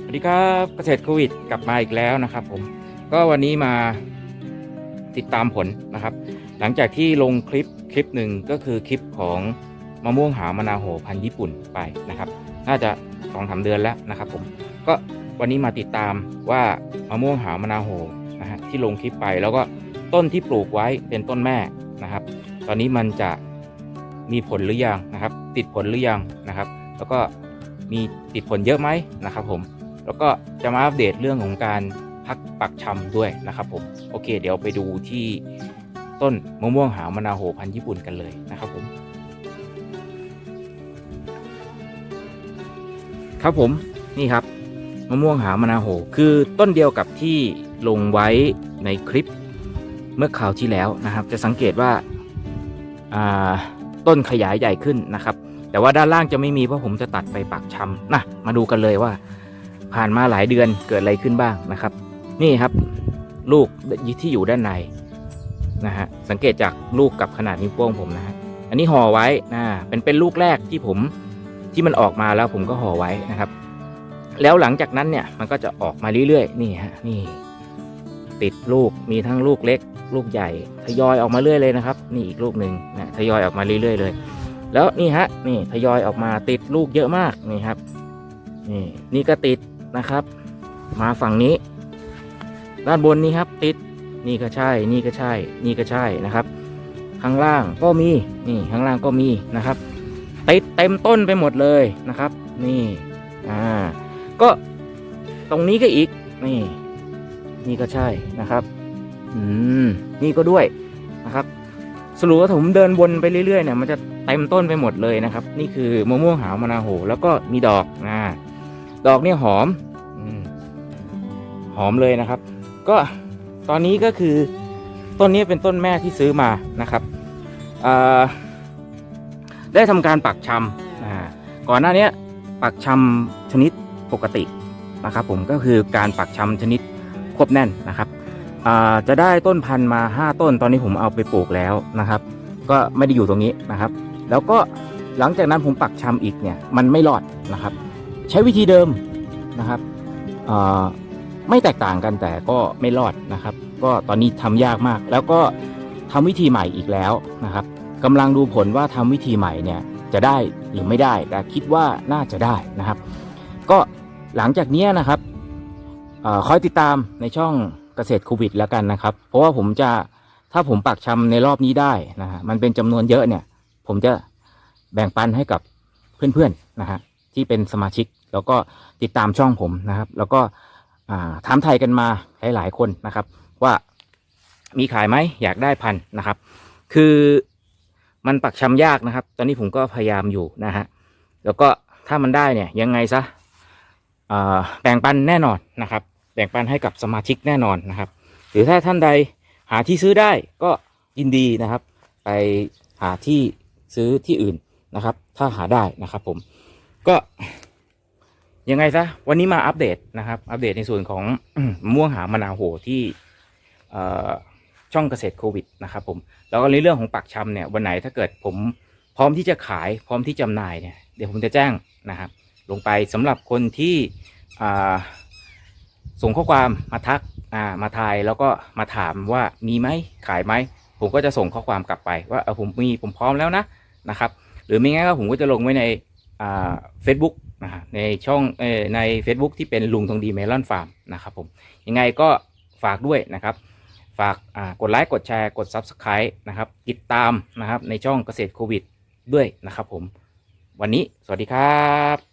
สวัสดีครับเกษตรโควิดกลับมาอีกแล้วนะครับ ผมก็วันนี้มาติดตามผลนะครับ หลังจากที่ลงคลิปคลิปหนึ่งก็คือคลิปของมะม่วงหาวมะนาวโหพันญี่ปุ่นไปนะครับ น่าจะสองสาเดือนแล้วนะครับ ผมก็วันนี้มาติดตามว่ามะม่วงหาวมะนาวโหนะฮะที่ลงคลิปไปแล้วก็ต้นที่ปลูกไว้เป็นต้นแม่นะครับ ตอนนี้มันจะมีผลหรือยังนะครับ ติดผลหรือยังนะครับ แล้วก็มีติดผลเยอะไหมนะครับ ผม แล้วก็จะมาอัปเดตเรื่องของการพักปักชำด้วยนะครับผมโอเค เดี๋ยวไปดูที่ต้นมะม่วงหาวมะนาวโหพันธุ์ญี่ปุ่นกันเลยนะครับผมครับผมนี่ครับมะม่วงหาวมะนาวโหคือต้นเดียวกับที่ลงไว้ในคลิปเมื่อคราวที่แล้วนะครับ จะสังเกตว่าอ่าต้นขยายใหญ่ขึ้นนะครับ แต่ว่าด้านล่างจะไม่มีเพราะผมจะตัดไปปักชำนะมาดูกันเลยว่า ผ่านมาหลายเดือนเกิดอะไรขึ้นบ้างนะครับ นี่ครับลูกที่อยู่ด้านในนะฮะสังเกตจากลูกกับขนาดนิ้วโป้งผมนะฮะอันนี้ห่อไว้นะเป็นเป็นลูกแรกที่ผมที่มันออกมาแล้วผมก็ห่อไว้นะครับ แล้วหลังจากนั้นเนี่ยมันก็จะออกมาเรื่อยๆนี่ฮะนี่ ติดลูกมีทั้งลูกเล็ก ลูกใหญ่ทยอยออกมาเรื่อยเลยนะครับ นี่อีกลูกหนึ่งนะทยอยออกมาเรื่อยๆเลย แล้วนี่ฮะนี่ทยอยออกมาติดลูกเยอะมากนี่ครับ นี่นี่ก็ติด นะครับ มาฝั่งนี้ ด้านบนนี้ครับ ติดนี่ก็ใช่ นี่ก็ใช่ นี่ก็ใช่นะครับ ข้างล่างก็มีนี่ข้างล่างก็มีนะครับ ติดเต็มต้นไปหมดเลยนะครับ นี่อ่าก็ตรงนี้ก็อีกนี่ นี่ก็ใช่นะครับอืมนี่ก็ด้วยนะครับ สรุปว่าผมเดินวนไปเรื่อยๆเนี่ยมันจะเต็มต้นไปหมดเลยนะครับ นี่คือมะม่วงหาวมะนาวโหแล้วก็มีดอกนะ ดอกเนี่ยหอมหอมเลยนะครับ ก็ตอนนี้ก็คือต้นนี้เป็นต้นแม่ที่ซื้อมานะครับได้ทำการปักชำก่อนหน้านี้ปักชำชนิดปกตินะครับ ผมก็คือการปักชำชนิดควบแน่นนะครับจะได้ต้นพันธุ์มา 5 ต้น ตอนนี้ผมเอาไปปลูกแล้วนะครับ ก็ไม่ได้อยู่ตรงนี้นะครับ แล้วก็หลังจากนั้นผมปักชำอีกเนี่ยมันไม่รอดนะครับ ใช้วิธีเดิมนะครับไม่แตกต่างกันแต่ก็ไม่รอดนะครับ ก็ตอนนี้ทำยากมาก แล้วก็ทำวิธีใหม่อีกแล้วนะครับกำลังดูผลว่าทำวิธีใหม่เนี่ยจะได้หรือไม่ได้ แต่คิดว่าน่าจะได้นะครับ ก็หลังจากนี้นะครับอคอยติดตามในช่องเกษตรโควิดแล้วกันนะครับ เพราะว่าผมจะถ้าผมปักชำในรอบนี้ได้นะฮะมันเป็นจำนวนเยอะเนี่ย ผมจะแบ่งปันให้กับเพื่อนๆนะฮะที่เป็นสมาชิก แล้วก็ติดตามช่องผมนะครับ แล้วก็ถามไทยกันมาหลายๆคนนะครับ ว่ามีขายไหมอยากได้พันนะครับ คือมันปักชำยากนะครับ ตอนนี้ผมก็พยายามอยู่นะฮะแล้วก็ถ้ามันได้เนี่ยยังไงซะแบ่งปันแน่นอนนะครับ แบ่งปันให้กับสมาชิกแน่นอนนะครับ หรือถ้าท่านใดหาที่ซื้อได้ก็ยินดีนะครับ ไปหาที่ซื้อที่อื่นนะครับ ถ้าหาได้นะครับผมก็ ยังไงซะวันนี้มาอัปเดตนะครับ อัปเดตในส่วนของม่วงหามะนาวโหที่ช่องเกษตรโควิดนะครับผมแล้วก็ในเรื่องของปักชำเนี่ยวันไหนถ้าเกิดผมพร้อมที่จะขายพร้อมที่จำหน่ายเนี่ยเดี๋ยวผมจะแจ้งนะครับ ลงไปสำหรับคนที่ส่งข้อความมาทักมาทายแล้วก็มาถามว่ามีไหมขายไหมผมก็จะส่งข้อความกลับไปว่าเออผมมีผมพร้อมแล้วนะนะครับ หรือไม่งั้นก็ผมก็จะลงไว้ใน เฟซบุ๊กนะในช่องอใน Facebook ที่เป็นลุงทองดีเมลอนฟาร์มนะครับผมยังไงก็ฝากด้วยนะครับ ฝากกดไลค์กดแชร์กด Subscribe นะครับติดตามนะครับในช่องเกษตรโควิดด้วยนะครับผมวันนี้สวัสดีครับ